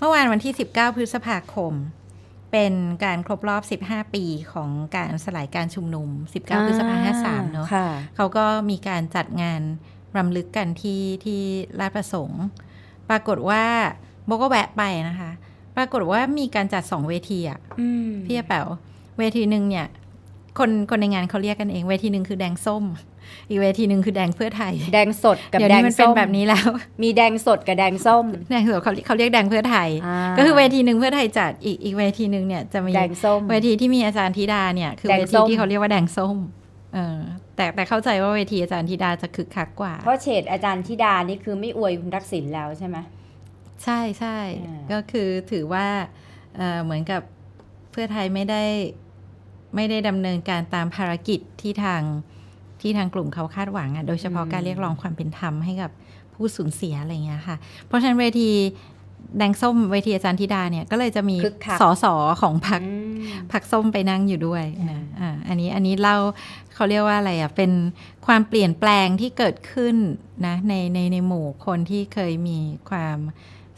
เมื่อวานวันที่ 19 พฤษภาคม เป็นการครบรอบ 15 ปีของการสลายการชุมนุม 19 พฤษภาคม53 เนอะค่ะเขาก็มีการจัดงานรำลึกกันที่ที่ลาดประสงค์ ปรากฏว่าโบก็แวะไปนะคะ ปรากฏว่ามีการจัดสองเวทีอะอืมพี่แป๋วเวทีหนึ่งเนี่ย คนคนในงานเขาเรียกกันเองเวทีหนึ่งคือแดงส้ม อีกเวทีหนึ่งคือแดงเพื่อไทย แดงสดกับเดี๋ยวแดนี้งมันเป็ส้นมแบบนี้แล้ว มีแดงสดกับแดงส้มแดงสดเขาเขาเรียกแดงเพื่อไทยาก็คือเวทีหนึ่งเพื่อไทยจัดอีกอีกเวทีหนึ่งเนี่ยจะมีแดงส้มเวทีที่มีอาจารย์ธิดาเนี่ยคือแดงเวส้ทีมที่เขาเรียกว่าแดงส้มเออแต่แต่เข้าใจว่าเวทีอาจารย์ธิดาจะคึกคักกว่า เพราะเฉดอาจารย์ธิดานี่คือไม่อวยคุณทักษิณแล้วใช่ไหมใช่ใช่อ่าก็คือถือว่าเอ่อเหมือนกับเพื่อไทยไม่ได้ ไม่ได้ดำเนินการตามภารกิจที่ทางที่ทางกลุ่มเขาคาดหวังอะโดยเฉพาะการเรียกร้องความเป็นธรรมให้กับผู้สูญเสียอะไรเงี้ยค่ะ เพราะฉะนั้นเวทีแดงส้มเวทีอาจารย์ธิดาเนี่ยก็เลยจะมีคึกคักสอสอของพรรคอืมผักส้มไปนั่งอยู่ด้วยอ่านะอ่าอันนี้อันนี้เล่าเขาเรียกว่าอะไรอะเป็นความเปลี่ยนแปลงที่เกิดขึ้นนะในในในหมู่คนที่เคยมีความ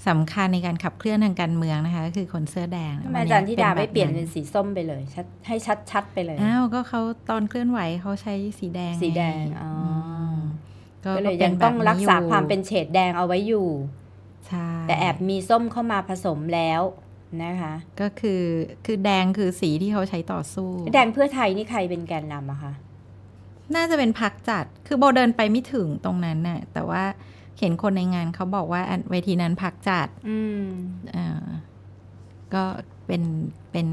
สำคัญในการขับเคลื่อนทางการเมืองนะคะก็คือคนเสื้อแดงทำไมวันอานี้จารย์ธิดาแบบไม่เปลี่ยนเป็นสีส้มไปเลยชัดให้ชัดๆไปเลยอ้าวก็เขาตอนเคลื่อนไหวเขาใช้สีแดงสีแดงไอ๋อมก็เลยป็ยังนต้องแบบรักษาอยู่ความเป็นเฉดแดงเอาไว้อยู่ใช่แต่แอบมีส้มเข้ามาผสมแล้วนะคะ ก็คือคือแดงคือสีที่เขาใช้ต่อสู้ แดงเพื่อไทยนี่ใครเป็นแกนนำอะคะน่าจะเป็นพักจัดคือโบเดินไปไม่ถึงตรงนั้นน่ะแต่ว่า เห็นคนในงานเขาบอกว่าอันเวทีนั้นพักจัดอืมเอ่อก็เป็นเป็น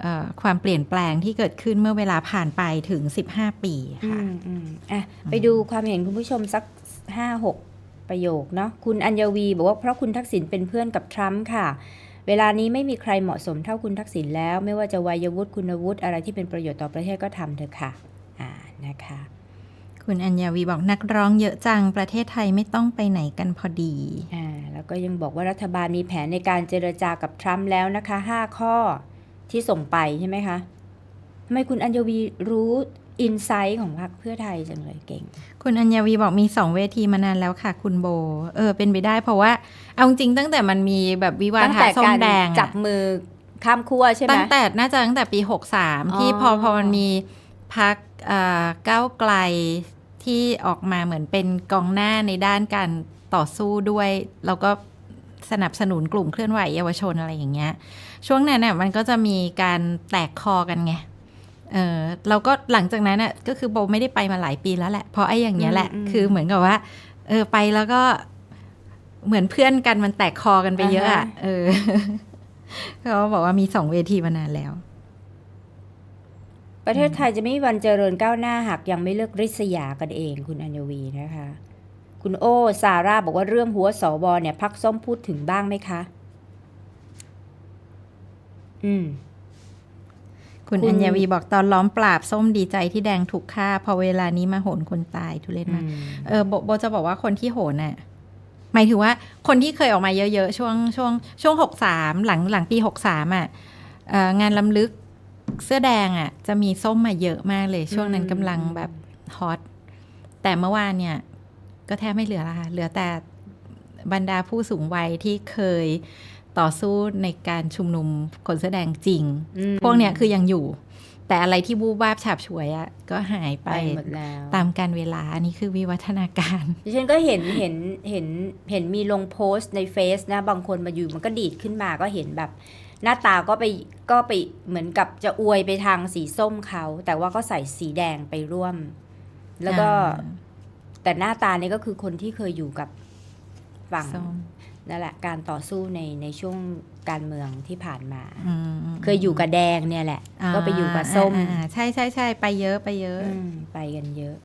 เอ่อความเปลี่ยนแปลงที่เกิดขึ้นเมื่อเวลาผ่านไปถึง 15 ปีอืค่ะมอืมอะ ไปดูความเห็นคุณผู้ชมสักห้าหกประโยคเนาะคุณอัญวีบอกว่าเพราะคุณทักษิณเป็นเพื่อนกับทรัมป์ค่ะ เวลานี้ไม่มีใครเหมาะสมเท่าคุณทักษิณแล้ว ไม่ว่าจะวัยวุฒิคุณวุฒิอะไรที่เป็นประโยชน์ต่อประเทศก็ทำเถอะค่ะ อ่านะคะ คุณอัญญาวีบอกนักร้องเยอะจังประเทศไทยไม่ต้องไปไหนกันพอดีอ่าแล้วก็ยังบอกว่ารัฐบาลมีแผนในการเจรจากับทรัมป์แล้วนะคะ 5 ข้อที่ส่งไปใช่ไหมคะทำไมคุณอัญวีรู้อินไซต์ของพรรคเพื่อไทยจังเลยเก่ง คุณอัญญาวีบอกมีสองเวทีมานานแล้วค่ะ คุณโบ เออ เป็นไปได้เพราะว่า เอาจริงๆตั้งแต่มันมีแบบวิวาตั้งทะแต่ส้มการแดงอะจับมือข้ามขั้วใช่ไหมตั้งแต่น่าจะตั้งแต่ปี 63 ที่พออ๋อพอมันมีพักก้าวไกล ที่ออกมาเหมือนเป็นกองหน้าในด้านการต่อสู้ด้วย แล้วก็สนับสนุนกลุ่มเคลื่อนไหวเยาวชนอะไรอย่างเงี้ย ช่วงนั้นน่ะมันก็จะมีการแตกคอกันไงเออเราก็หลังจากนั้นน่ะก็คือโบไม่ได้ไปมาหลายปีแล้วแหละ เพราะไอ้อย่างเงี้ยแหละอืมอืมคือเหมือนกับว่า เออไปแล้วก็เหมือนเพื่อนกันมันแตกคอกันไปเยอะอะอ่าฮะเออเขาบอกว่ามีสองเวทีมานานแล้ว ประเทศไทยจะไม่มีวันเจริญก้าวหน้าหากยังไม่เลิกริษยากันเอง คุณอัญวีนะคะ คุณโอซาร่าบอกว่าเรื่องหัวสวเนี่ยพักส้มพูดถึงบ้างไหมคะ อืมคุณคุณอัญญวีบอกตอนล้อมปราบส้มดีใจที่แดงถูกฆ่า พอเวลานี้มาโหนคนตายทุเรศมากเออโบโบจะบอกว่าคนที่โหนน่ะหมายถึงว่าคนที่เคยออกมาเยอะๆ ช่วงช่วงช่วงหกสามหลังหลังปีหกสามอะเอ่องานลำลึก เสื้อแดงอะจะมีส้มมาเยอะมากเลย ช่วงนั้นกำลังแบบฮอตแต่เมื่อวานเนี่ย ก็แทบไม่เหลือละค่ะเหลือแต่บรรดาผู้สูงวัยที่เคยต่อสู้ในการชุมนุมคนเสื้อแดงจริงอืมพวกเนี้ยคือยังอยู่ แต่อะไรที่บูบวาบฉาบฉวยอะก็หายไปไปหมดแล้วตามการเวลาอันนี้คือวิวัฒนาการดิฉันก็เห็นเห็นเห็นเห็นมีลงโพสต์ในเฟซนะ บางคนมาอยู่มันก็ดีดขึ้นมาก็เห็นแบบหน้าตาก็ไปก็ไปเหมือนกับจะอวยไปทางสีส้มเขา แต่ว่าก็ใส่สีแดงไปร่วม แล้วก็อ่าแต่หน้าตาเนี่ยก็คือคนที่เคยอยู่กับฝั่งส้ม นั่นแหละการต่อสู้ในในช่วงการเมืองที่ผ่านมาอืมเคยอยู่กับแดงเนี่ยแหละาก็ไปอยู่กับส้มอ่าอ่าใช่ใช่ใช่ไปเยอะไปเยอะอืมไปกันเยอะ